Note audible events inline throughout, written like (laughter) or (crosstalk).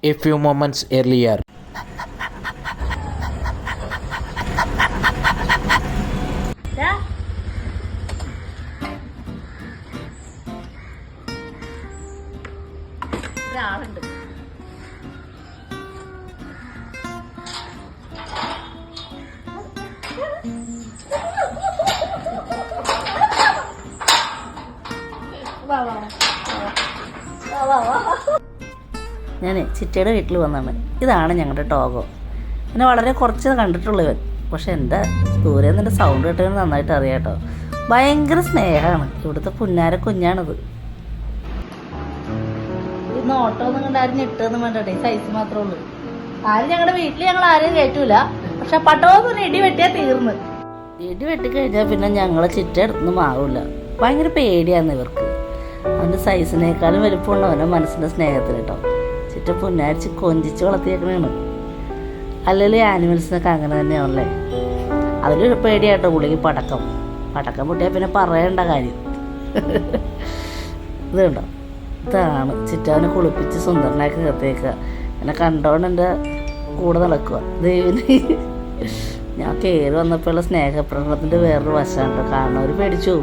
A few moments earlier. ഒരാളുണ്ട് വാ, വാ. വാ, വാ, വാ. ഞാൻ ചിറ്റയുടെ വീട്ടിൽ വന്നാണ് ഇതാണ് ഞങ്ങളുടെ ടോഗോ. എന്നെ വളരെ കുറച്ച് കണ്ടിട്ടുള്ളൂ പക്ഷെ എന്റെ ദൂരെ നിന്നിട്ട് സൗണ്ട് കേട്ടവന് നന്നായിട്ട് അറിയാം കേട്ടോ. ഭയങ്കര സ്നേഹമാണ് ഇവിടുത്തെ പുന്നാര കുഞ്ഞാണിത്. ഇന്ന് ഓട്ടോ ഒന്നും കണ്ട് ആരും ഞെട്ടൊന്നും സൈസ് മാത്രമേ ഉള്ളൂ. ആരും ഞങ്ങളുടെ വീട്ടിൽ ഞങ്ങൾ ആരും കയറ്റൂല പക്ഷെ പട്ടോന്ന് ഇടി വെട്ടിയാൽ തീർന്ന്. ഇടി വെട്ടിക്കഴിഞ്ഞാൽ പിന്നെ ഞങ്ങളെ ചിറ്റ അടുത്തൊന്നും മാവില്ല ഭയങ്കര പേടിയാന്ന് ഇവർക്ക്. അവന്റെ സൈസിനേക്കാളും വലിപ്പമുള്ളവനെ അവന്റെ മനസ്സിന്റെ സ്നേഹത്തിന് കേട്ടോ. ചിറ്റ പുന്നാരിച്ച് കൊഞ്ചിച്ച് വളർത്തിയേക്കണാണ് അല്ലെങ്കിൽ ആനിമൽസിനൊക്കെ അങ്ങനെ തന്നെയാണല്ലേ? അതിലൊരു പേടിയാട്ടോ പുള്ളിക്ക് പടക്കം. പടക്കം പൊട്ടിയാൽ പിന്നെ പറയണ്ട കാര്യം. (laughs) ഇതുണ്ടോ ഇതാണ് ചിറ്റാവിനെ കുളിപ്പിച്ച് സുന്ദരനാക്കി നിർത്തിയേക്കുക. എന്നെ കണ്ടോണ്ട് എന്റെ കൂടെ നടക്കുക. ദൈവന് ഞാൻ കയറി വന്നപ്പോഴുള്ള സ്നേഹപ്രകടനത്തിന്റെ വേറൊരു വശമാണ് കാരണം അവർ പേടിച്ചു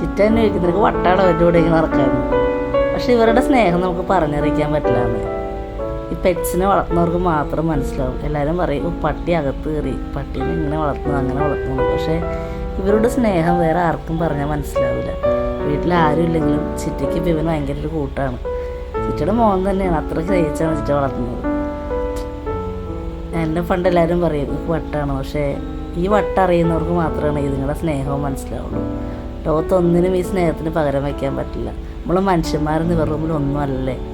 ചിറ്റ നിനക്ക് വട്ടാടോ എന്റെ കൂടെ ഇങ്ങനെ നടക്കായിരുന്നു പക്ഷെ ഇവരുടെ സ്നേഹം നമുക്ക് പറഞ്ഞറിയിക്കാൻ പറ്റില്ല ഈ പെറ്റ്സിനെ വളർത്തുന്നവർക്ക് മാത്രം മനസ്സിലാവും. എല്ലാവരും പറയും "ഓ, പട്ടി അകത്ത് കയറി പട്ടീനെ ഇങ്ങനെ വളർത്തുന്നു അങ്ങനെ വളർത്തുന്നു പക്ഷേ ഇവരുടെ സ്നേഹം വേറെ ആർക്കും പറഞ്ഞാൽ മനസ്സിലാവില്ല. വീട്ടിൽ ആരും ഇല്ലെങ്കിലും ചിറ്റയ്ക്ക് ഇപ്പം ഇവന് ഭയങ്കര ഒരു കൂട്ടാണ്. ചിറ്റയുടെ മോൻ തന്നെയാണ് അത്ര ചെയ്യിച്ചാണ് ചിറ്റ വളർത്തുന്നത്. എന്നെ ഫണ്ട് എല്ലാവരും പറയും വട്ടാണ്. പക്ഷേ ഈ വട്ട അറിയുന്നവർക്ക് മാത്രമാണ് ഇതിങ്ങളുടെ സ്നേഹവും മനസ്സിലാവുള്ളൂ. ലോകത്തൊന്നിനും ഈ സ്നേഹത്തിന് പകരം വയ്ക്കാൻ പറ്റില്ല. നമ്മൾ മനുഷ്യന്മാരെന്ന് ഇവരുടെ മുമ്പിൽ ഒന്നും അല്ലല്ലേ